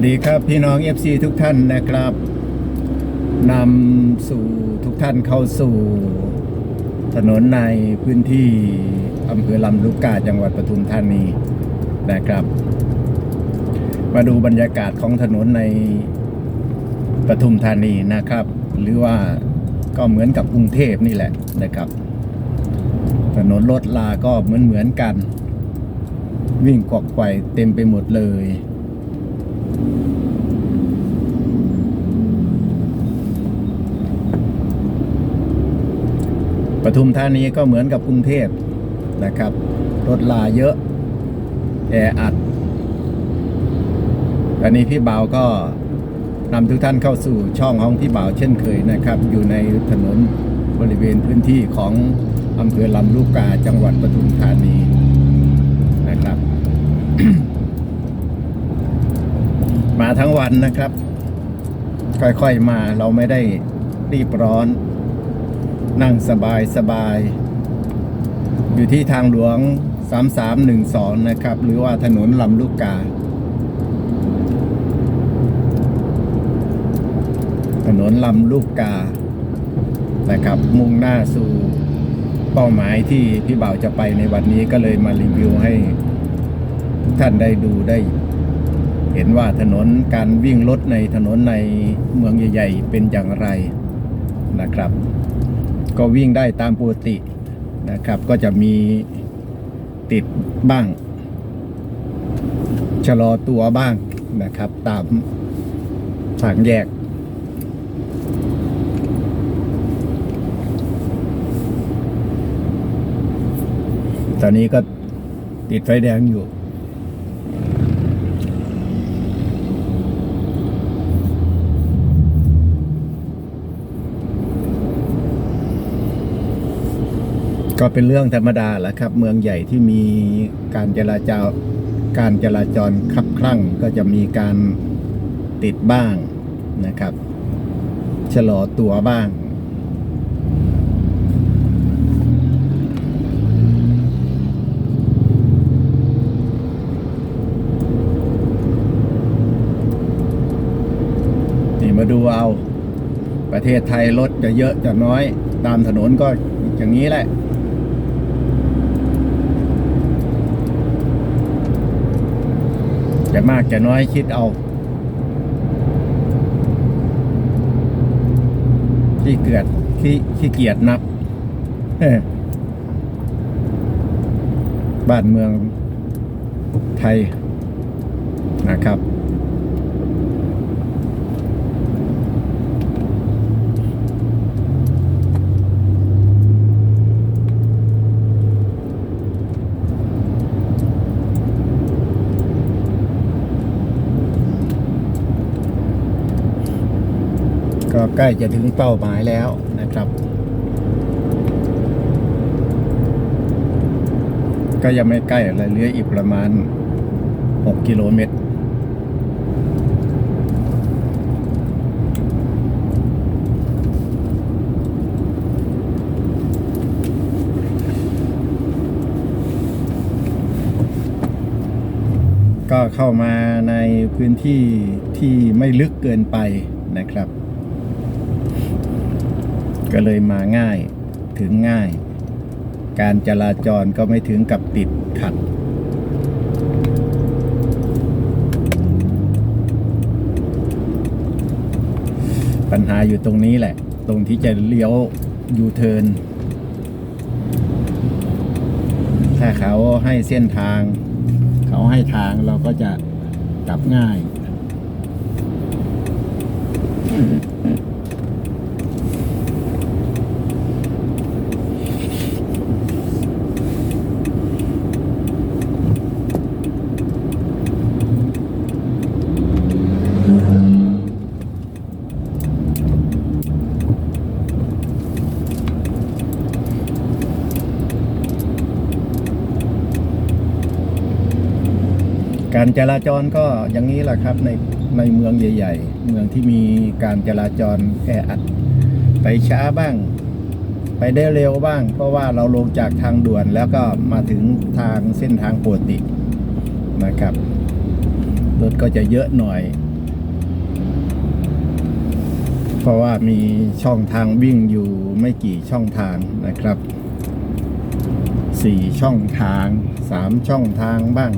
วัสดีครับพี่น้อง FC ทุกท่านนะครับนำสู่ทุกท่านเข้าสู่ ถนนในพื้นที่อำเภอลำลูกกาจังหวัดปทุมธานีนะครับ มาดูบรรยากาศของถนนในปทุมธานีนะครับ หรือว่าก็เหมือนกับกรุงเทพนี่แหละนะครับ ถนนรถลาก็เหมือนเหมือนๆกัน วิ่งกวักไกวเต็มไปหมดเลย ปทุมธานีก็เหมือนกับกรุงเทพนะครับ รถลาเยอะ แออัดวันนี้พี่บ่าวก็นำทุกท่านเข้าสู่ช่องของพี่บ่าวเช่นเคยนะครับ อยู่ในถนนบริเวณพื้นที่ของอำเภอลำลูกกาจังหวัดปทุมธานีนะครับ มาทั้งวันนะครับ ค่อยๆมาเราไม่ได้รีบร้อน นั่งสบายสบาย อยู่ที่ทางหลวง 3312 นะครับ หรือว่าถนนลำลูกกา ถนนลำลูกกา นะครับ มุ่งหน้าสู่เป้าหมายที่พี่บ่าวจะไปในวันนี้ก็เลยมารีวิวให้ทุกท่านได้ดูได้เห็นว่าถนนการวิ่งรถในถนนในเมืองใหญ่ ๆ เป็นอย่างไรนะครับ ก็วิ่งได้ตามปกตินะครับ ก็จะมีติดบ้าง ชะลอตัวบ้างนะครับ ตามทางแยก ตอนนี้ก็ติดไฟแดงอยู่ ก็เป็นเรื่องธรรมดาแหละครับ เมืองใหญ่ที่มีการจราจรการจราจรคับคลั่งก็จะมีการติดบ้างนะครับ ชะลอตัวบ้าง นี่มาดูเอา ประเทศไทยรถจะเยอะจะน้อย ตามถนนก็อย่างนี้แหละ จะมากจะน้อยคิดเอา ขี้เกียจขี้ขี้เกียจนับเอ้อบ้านเมืองไทยนะครับ ก็ ใกล้จะถึงเป้าหมายแล้วนะครับ ก็ยังไม่ใกล้อะไรเหลืออีกประมาณ 6 กิโลเมตรก็เข้ามาในพื้นที่ที่ไม่ลึกเกินไปนะครับ ก็เลยมาง่ายถึงง่าย การจราจรก็ไม่ถึงกับติดขัด ปัญหาอยู่ตรงนี้แหละ ตรงที่จะเลี้ยวยูเทิร์นถ้าเขาให้เส้นทาง เขาให้ทางเราก็จะกลับง่าย การจราจรก็อย่างนี้แหละครับในในเมืองใหญ่ ๆ เมืองที่มีการจราจรแออัด ไปช้าบ้าง ไปได้เร็วบ้าง เพราะว่าเราลงจากทางด่วนแล้วก็มาถึงทางเส้นทางปกตินะครับรถก็จะเยอะหน่อย เพราะว่ามีช่องทางวิ่งอยู่ไม่กี่ช่องทางนะครับสี่ช่องทางสามช่องทางบ้าง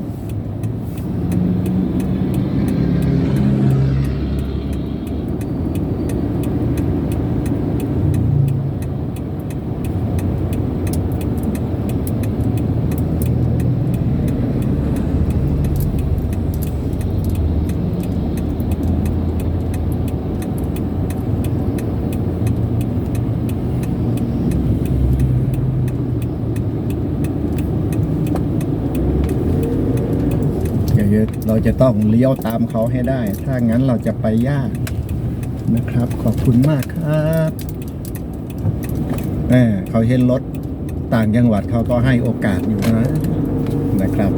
จะต้องเลี้ยวตามเขาให้ได้ ถ้างั้นเราจะไปยากนะครับ ขอบคุณมากครับเออเขาเห็นรถต่างจังหวัดเขาก็ให้โอกาสอยู่นะนะครับ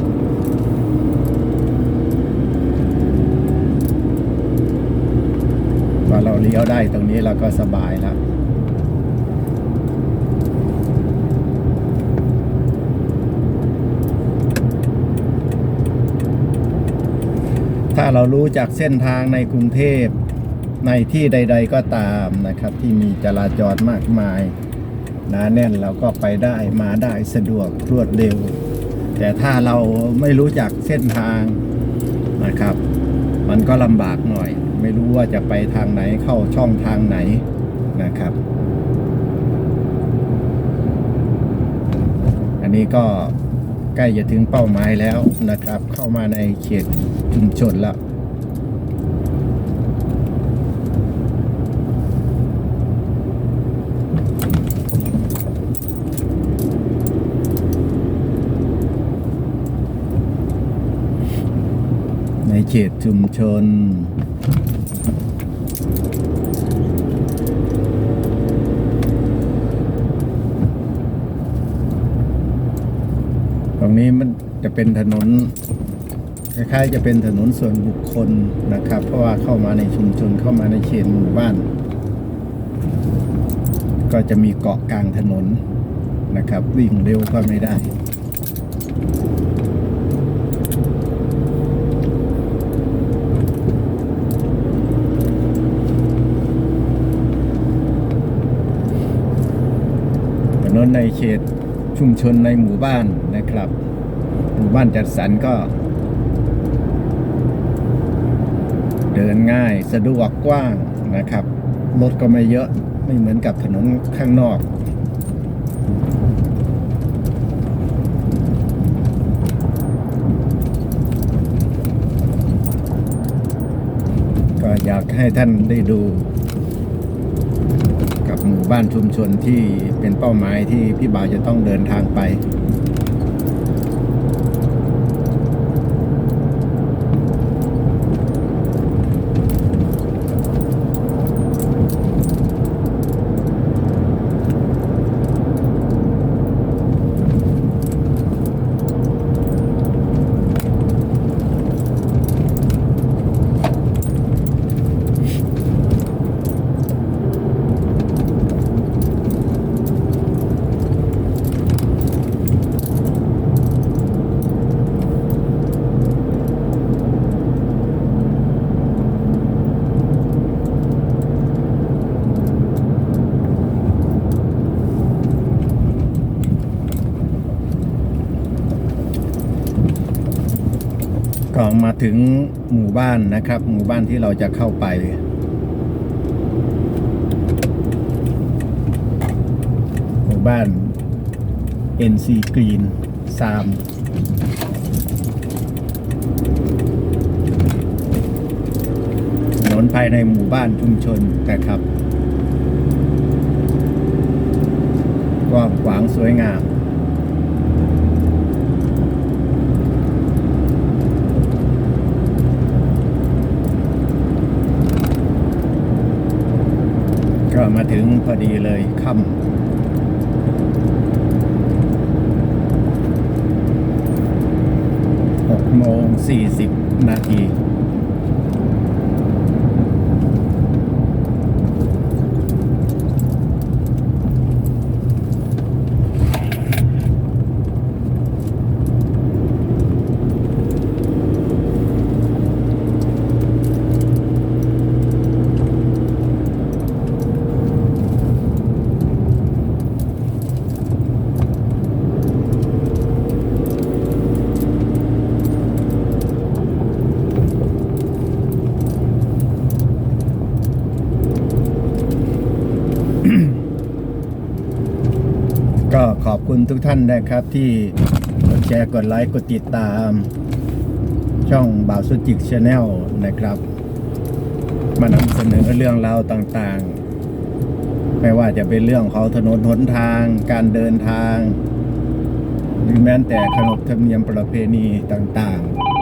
พอเราเลี้ยวได้ตรงนี้เราก็สบายแล้ว ถ้าเรารู้จากเส้นทางในกรุงเทพในที่ใด ๆ ก็ตามนะครับ ที่มีจราจรมากมายหนาแน่นเราก็ไปได้มาได้สะดวกรวดเร็ว แต่ถ้าเราไม่รู้จักเส้นทางนะครับ มันก็ลำบากหน่อย ไม่รู้ว่าจะไปทางไหนเข้าช่องทางไหนนะครับ อันนี้ก็ ใกล้จะถึงเป้าหมายแล้วนะครับ เข้ามาในเขตชุมชนแล้วในเขตชุมชน ตรงนี้มันจะเป็นถนนคล้ายๆจะเป็นถนนส่วนบุคคลนะครับ เพราะว่าเข้ามาในชุมชนเข้ามาในเขตหมู่บ้าน ก็จะมีเกาะกลางถนนนะครับ วิ่งเร็วก็ไม่ได้ถนนในเขต ชุมชนในหมู่บ้านนะครับ หมู่บ้านจัดสรรก็ เดินง่ายสะดวกกว้างนะครับรถก็ไม่เยอะไม่เหมือนกับถนนข้างนอกก็อยากให้ท่านได้ดู บ้านชุมชนที่เป็นเป้าหมายที่พี่บ่าวจะต้องเดินทางไป ก็มาถึงหมู่บ้านนะครับ หมู่บ้านที่เราจะเข้าไป หมู่บ้าน NC Green ซามถนนภายในหมู่บ้านชุมชนนะครับกว้างขวางสวยงาม ก็ มาถึงพอดีเลยค่ำหกโมงสี่สิบนาที ถ อบคุณทุกท่านนะครับที่กดแชร์กดไลค์กดติดตาม ช่องบ่าวสุจิกชาแนลนะครับ มานำเสนอเรื่องราวต่างๆ ไม่ว่าจะเป็นเรื่องของถนนหนทาง การเดินทาง หรือแม้แต่ขนบธรรมเนียมประเพณีต่างๆ